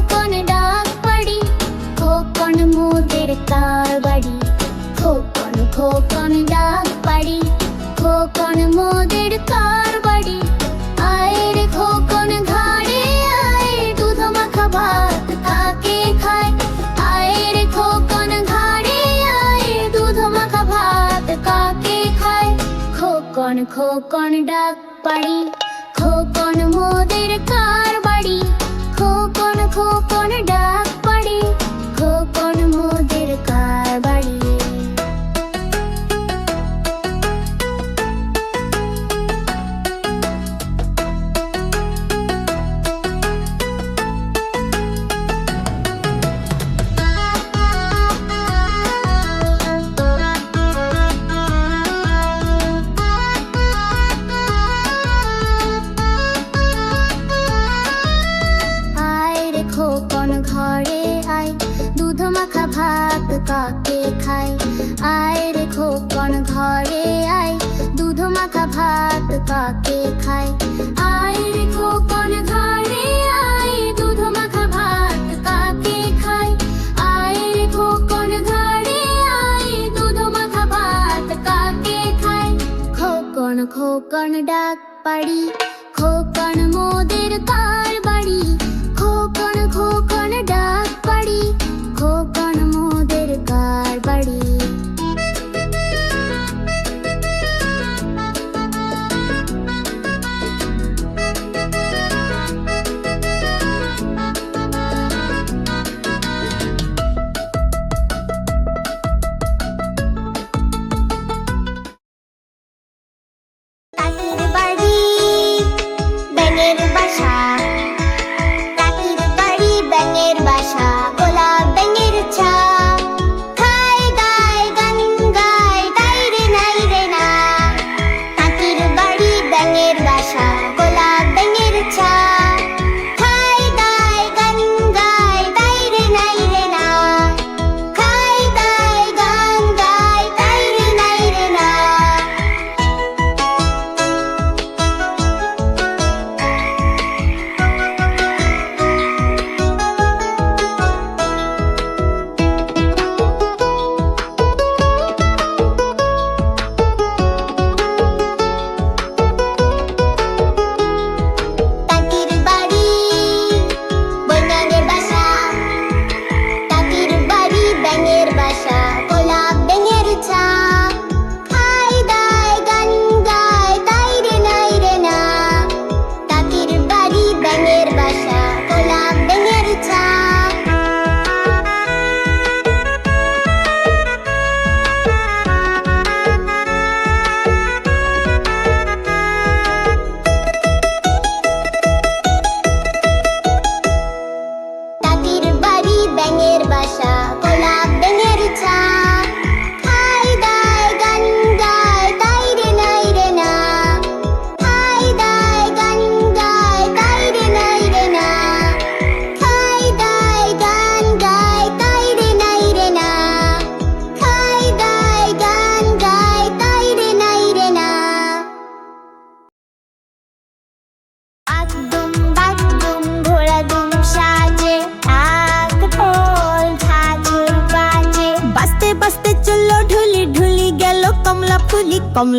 খোকন ডাক পাড়ি খোকন মোদের কার বাড়ি খোকন খোকন ডাক পাড়ি খোকন মোদের কার বাড়ি আয়ের খোকন ঘাড়ে আয় দুধ মাখা ভাত কাকে খায় আয়ের খোকন ঘাড়ে আয় দুধ মাখা ভাত কাকে খায় খোকন খোকন ডাক পাড়ি খোকন মোদের কার খোকন ডাক পাড়ি, খোকন মোদের কার বাড়ি? খোকন খোকন ডাক পাড়ি, খোকন মোদের কার বাড়ি?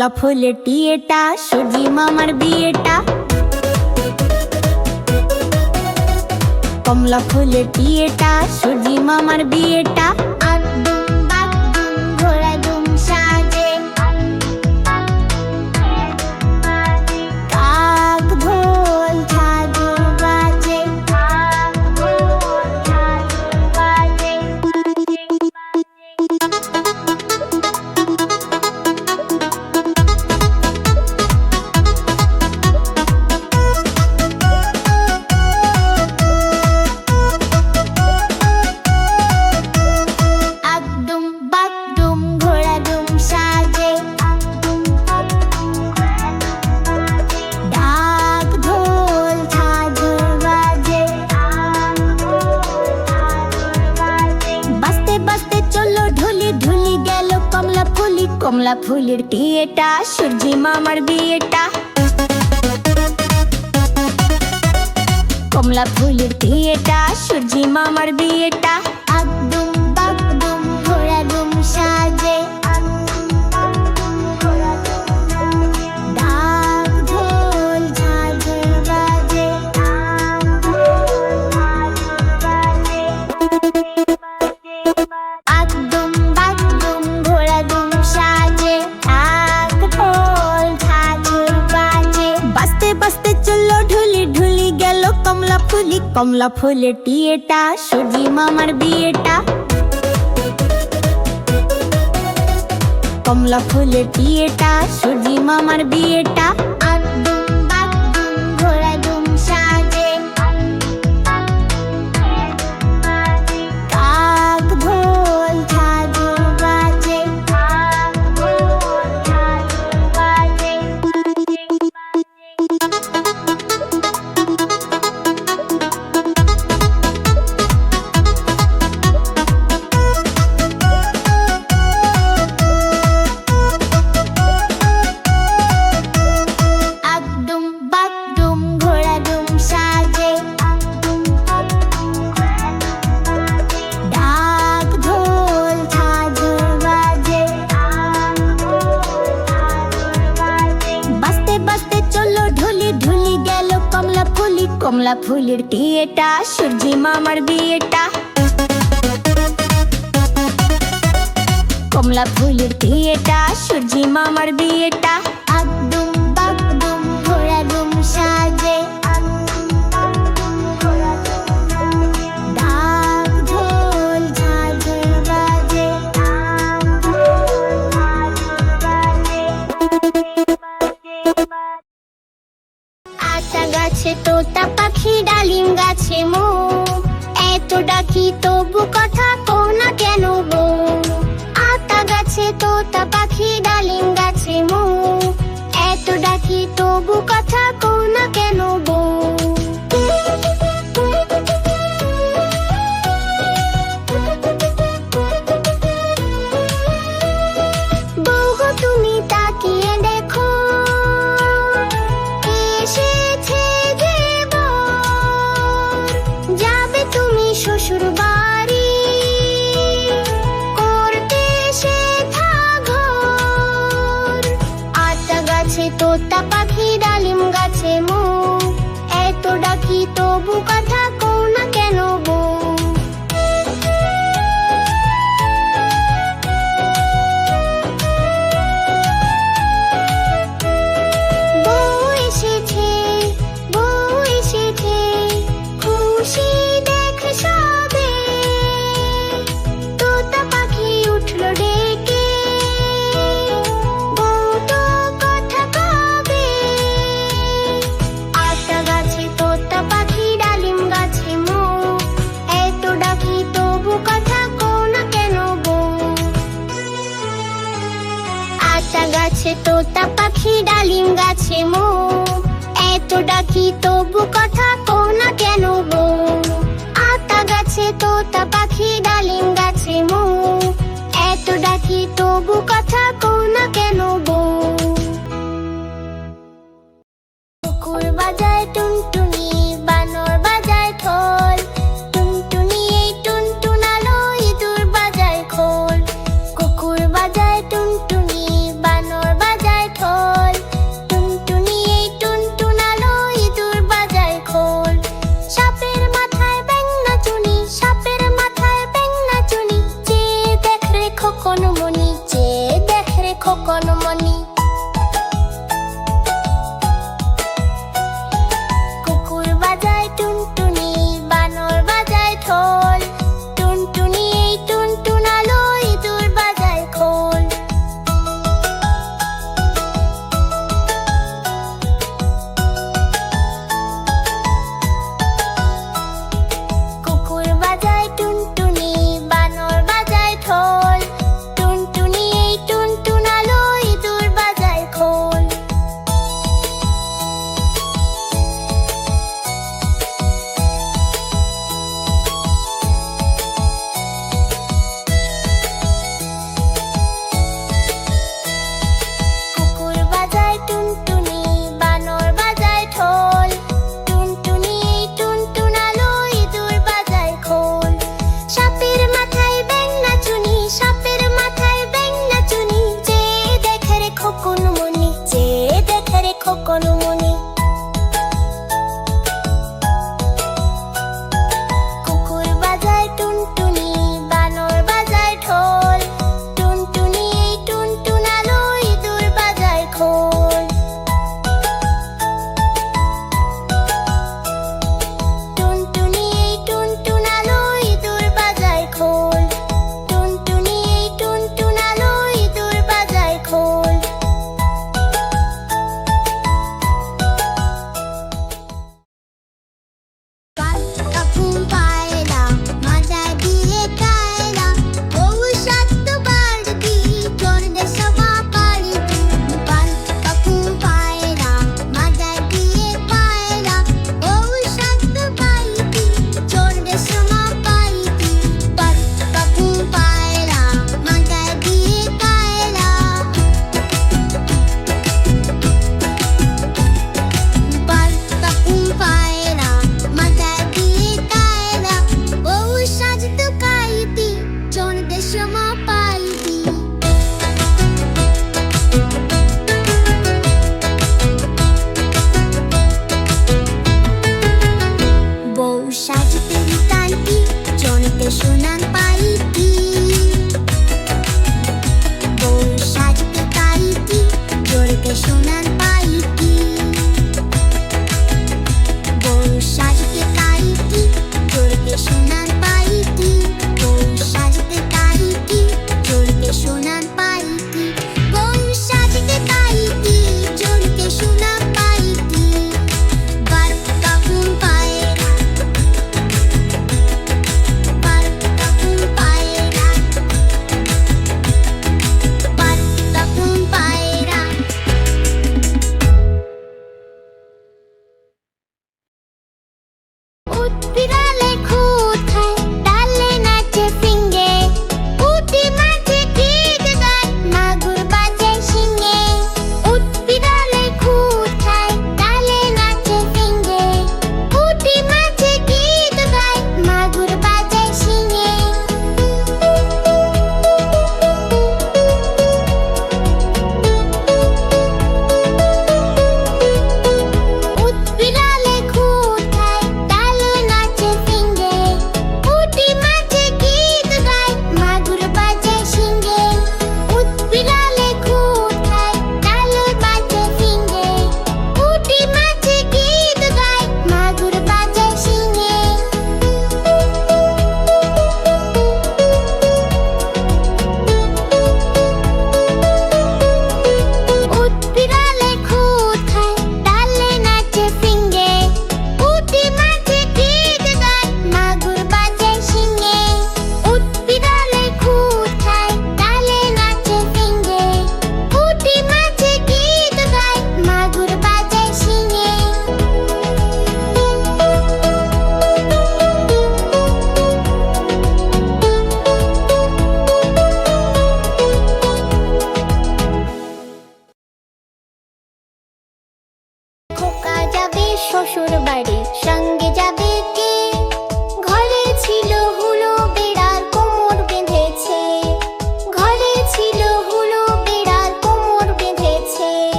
কমলা ফুলে টিয়েটা সুজি মামার বিয়েটা। কমলা ফুলে টিয়েটা সুজি মামার বিয়েটা। কমলা ফুলের টিয়েটা সূর্যি মামার বিয়েটা। কমলা ফুলের টিয়েটা সূর্যি মামার বিয়েটা। কমলা ফুলে টিয়েটা সুজি মামার বিয়েটা। কমলা ফুলে টিয়েটা সুজি মামার বিয়েটা। মামার বিয়েটা। গাছে তোতা পাখি, ডালিম গাছে মো। এত ডাকি তবু কথা কো না কেন গো? আতা গাছে তোতা পাখি бука